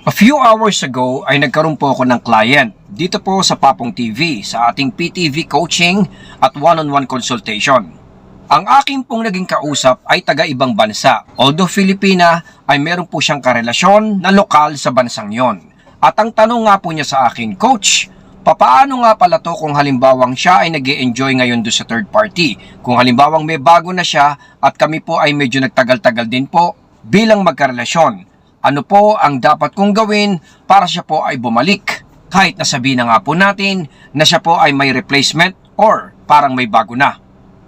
A few hours ago ay nagkaroon po ako ng client dito po sa Papong TV sa ating PTV coaching at one-on-one consultation. Ang aking pong naging kausap ay taga ibang bansa. Although Filipina ay meron po siyang karelasyon na lokal sa bansang yon. At ang tanong nga po niya sa akin, Coach, papaano nga pala to kung halimbawang siya ay nag enjoy ngayon do sa third party? Kung halimbawang may bago na siya at kami po ay medyo nagtagal-tagal din po bilang magkarelasyon. Ano po ang dapat kong gawin para siya po ay bumalik? Kahit nasabi na nga po natin na siya po ay may replacement or parang may bago na.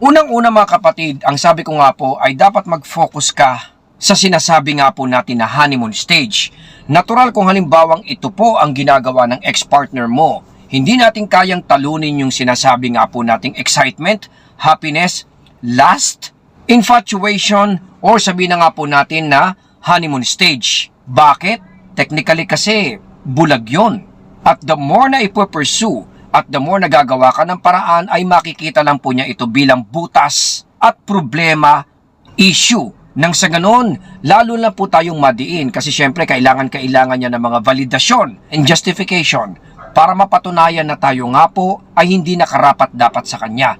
Unang-una mga kapatid, ang sabi ko nga po ay dapat mag-focus ka sa sinasabi nga po natin na honeymoon stage. Natural kung halimbawang ito po ang ginagawa ng ex-partner mo. Hindi natin kayang talunin yung sinasabi nga po nating excitement, happiness, lust, infatuation, or sabi na nga po natin na honeymoon stage. Bakit? Technically kasi, bulag yon. At the more na ipupursue at the more nagagawa ka ng paraan ay makikita lang po niya ito bilang butas at problema, issue. Nang sa ganon, lalo na po tayong madiin kasi syempre kailangan-kailangan niya ng mga validasyon and justification para mapatunayan na tayo nga po ay hindi nakarapat dapat sa kanya.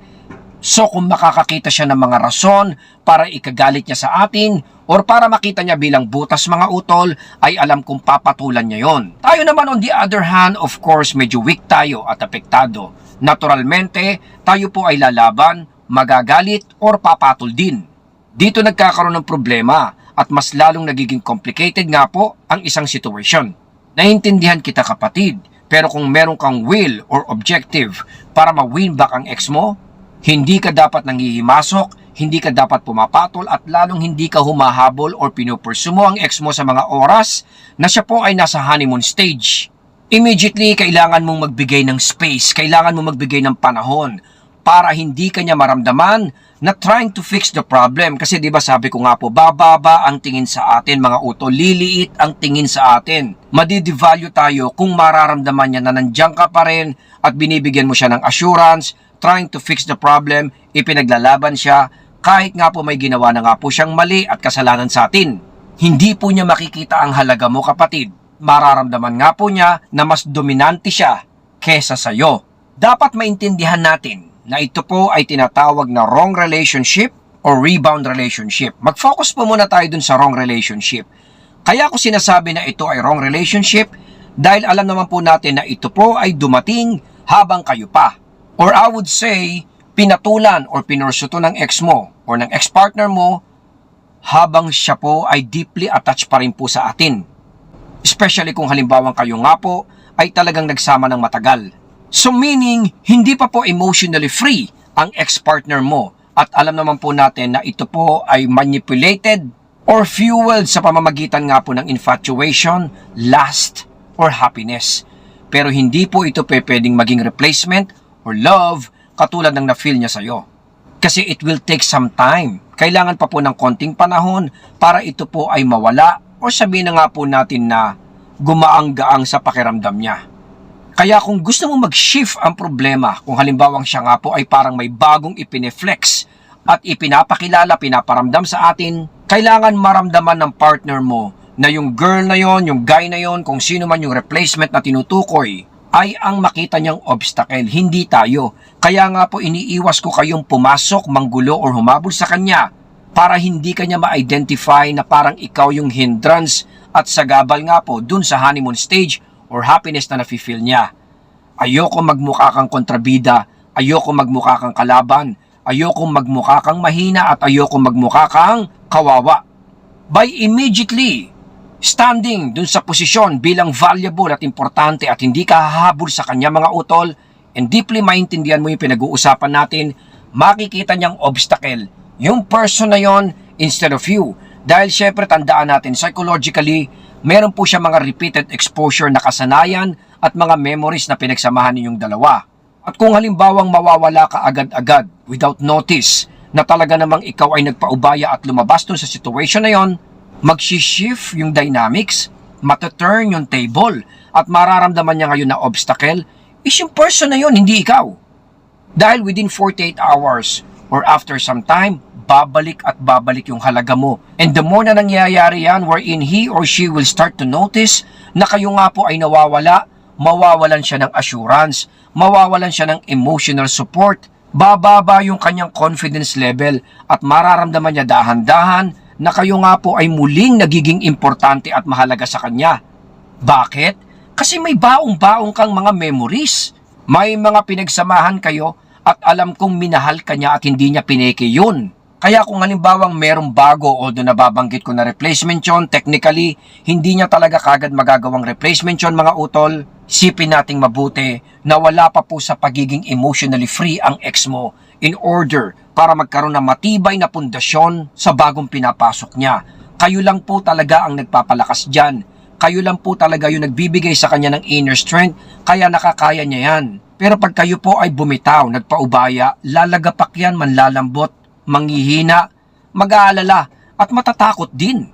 So kung makakakita siya ng mga rason para ikagalit niya sa atin or para makita niya bilang butas mga utol, ay alam kong papatulan niya yon. Tayo naman on the other hand, of course, medyo weak tayo at apektado. Naturalmente, tayo po ay lalaban, magagalit or papatol din. Dito nagkakaroon ng problema at mas lalong nagiging complicated nga po ang isang sitwasyon. Naintindihan kita kapatid, pero kung meron kang will or objective para ma-win back ang ex mo, hindi ka dapat nangihimasok, hindi ka dapat pumapatol at lalong hindi ka humahabol or pinupursu mo ang ex mo sa mga oras na siya po ay nasa honeymoon stage. Immediately, kailangan mong magbigay ng space, kailangan mong magbigay ng panahon para hindi kanya maramdaman na trying to fix the problem. Kasi di ba sabi ko nga po, bababa ang tingin sa atin mga utol, liliit ang tingin sa atin. Madidevalue tayo kung mararamdaman niya na nandiyan ka pa rin at binibigyan mo siya ng assurance, trying to fix the problem, ipinaglalaban siya, kahit nga po may ginawa na nga po siyang mali at kasalanan sa atin. Hindi po niya makikita ang halaga mo kapatid. Mararamdaman nga po niya na mas dominante siya kesa sa'yo. Dapat maintindihan natin na ito po ay tinatawag na wrong relationship or rebound relationship. Mag-focus po muna tayo dun sa wrong relationship. Kaya ko sinasabi na ito ay wrong relationship dahil alam naman po natin na ito po ay dumating habang kayo pa. Or I would say, pinatulan or pinursuto ng ex mo or ng ex-partner mo habang siya po ay deeply attached pa rin po sa atin. Especially kung halimbawang kayo nga po ay talagang nagsama ng matagal. So meaning, hindi pa po emotionally free ang ex-partner mo at alam naman po natin na ito po ay manipulated or fueled sa pamamagitan nga po ng infatuation, lust, or happiness. Pero hindi po ito pwedeng maging replacement or love katulad ng na-feel niya sa'yo. Kasi it will take some time. Kailangan pa po ng konting panahon para ito po ay mawala o sabihin na nga po natin na gumaang-gaang sa pakiramdam niya. Kaya kung gusto mo mag-shift ang problema, kung halimbawang siya nga po ay parang may bagong ipineflex at ipinapakilala, pinaparamdam sa atin, kailangan maramdaman ng partner mo na yung girl na yon, yung guy na yon, kung sino man yung replacement na tinutukoy, ay ang makita niyang obstacle, hindi tayo. Kaya nga po iniiwas ko kayong pumasok, manggulo or humabol sa kanya para hindi kanya ma-identify na parang ikaw yung hindrance at sagabal nga po dun sa honeymoon stage or happiness na nafe-feel niya. Ayoko magmukha kang kontrabida, ayoko magmukha kang kalaban, ayoko magmukha kang mahina at ayoko magmukha kang kawawa. By immediately standing dun sa posisyon bilang valuable at importante at hindi ka hahabol sa kanya mga utol and deeply maintindihan mo yung pinag-uusapan natin, makikita niyang obstacle yung person na yon instead of you. Dahil syempre tandaan natin psychologically, meron po siya mga repeated exposure na kasanayan at mga memories na pinagsamahan ninyong dalawa. At kung halimbawang mawawala ka agad-agad without notice na talaga namang ikaw ay nagpaubaya at lumabas dun sa situation na yon, magsishift yung dynamics, mataturn yung table, at mararamdaman niya ngayon na obstacle is yung person na yon, hindi ikaw. Dahil within 48 hours or after some time, babalik at babalik yung halaga mo. And the more na nangyayari yan wherein he or she will start to notice na kayo nga po ay nawawala, mawawalan siya ng assurance, mawawalan siya ng emotional support, bababa yung kanyang confidence level at mararamdaman niya dahan-dahan na kayo nga po ay muling nagiging importante at mahalaga sa kanya. Bakit? Kasi may baong-baong kang mga memories. May mga pinagsamahan kayo at alam kong minahal ka niya at hindi niya pineke yun. Kaya kung halimbawang merong bago o doon nababanggit ko na replacement yun, technically, hindi niya talaga kagad magagawang replacement yun mga utol. Sipin nating mabuti na wala pa po sa pagiging emotionally free ang ex mo in order para magkaroon ng matibay na pundasyon sa bagong pinapasok niya. Kayo lang po talaga ang nagpapalakas dyan. Kayo lang po talaga yung nagbibigay sa kanya ng inner strength, kaya nakakaya niya yan. Pero pag kayo po ay bumitaw, nagpaubaya, lalagapak yan, manlalambot, manghihina, mag-aalala, at matatakot din.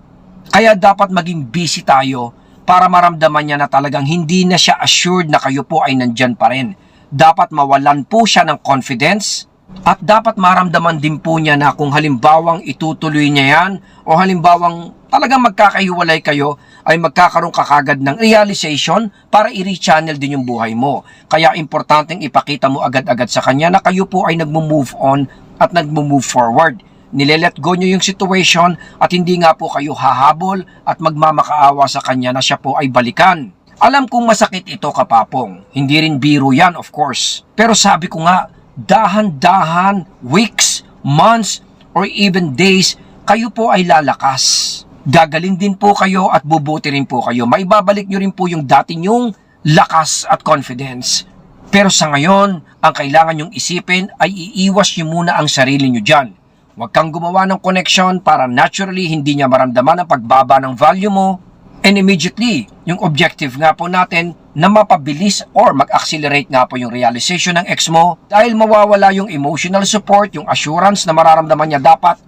Kaya dapat maging busy tayo para maramdaman niya na talagang hindi na siya assured na kayo po ay nandyan pa rin. Dapat mawalan po siya ng confidence at dapat maramdaman din po niya na kung halimbawang itutuloy niya yan o halimbawang talagang magkakahiwalay kayo ay magkakaroon ka ng realization para i-rechannel din yung buhay mo. Kaya importanteng ipakita mo agad-agad sa kanya na kayo po ay nagmo-move on at nagmo-move forward. Nilelet go nyo yung situation at hindi nga po kayo hahabol at magmamakaawa sa kanya na siya po ay balikan. Alam kong masakit ito kapapong. Hindi rin biro yan of course. Pero sabi ko nga, dahan-dahan, weeks, months, or even days, kayo po ay lalakas. Gagaling din po kayo at bubuti rin po kayo. May babalik nyo rin po yung dati nyong lakas at confidence. Pero sa ngayon, ang kailangan nyong isipin ay iiwas nyo muna ang sarili nyo dyan. Huwag kang gumawa ng connection para naturally hindi niya maramdaman ang pagbaba ng value mo and immediately, yung objective nga po natin na mapabilis or mag-accelerate nga po yung realization ng ex mo dahil mawawala yung emotional support, yung assurance na mararamdaman niya dapat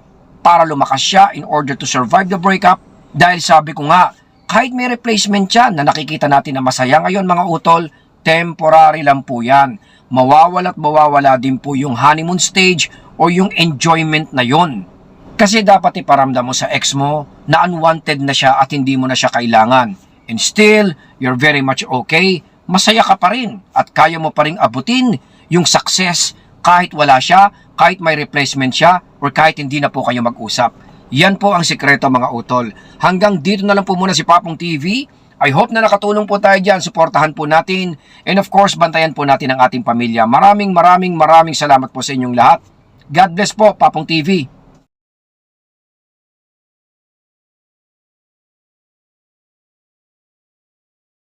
para lumakas siya in order to survive the breakup dahil sabi ko nga, kahit may replacement siya na nakikita natin na masaya ngayon mga utol, temporary lang po yan. Mawawala at mawawala din po yung honeymoon stage o yung enjoyment na yon. Kasi dapat iparamdam mo sa ex mo na unwanted na siya at hindi mo na siya kailangan. And still, you're very much okay, masaya ka pa rin at kaya mo pa rin abutin yung success kahit wala siya, kahit may replacement siya, or kahit hindi na po kayo mag-usap. Yan po ang sikreto mga utol. Hanggang dito na lang po muna si Papong TV. I hope na nakatulong po tayo dyan. Suportahan po natin. And of course, bantayan po natin ang ating pamilya. Maraming maraming maraming salamat po sa inyong lahat. God bless po, Papong TV.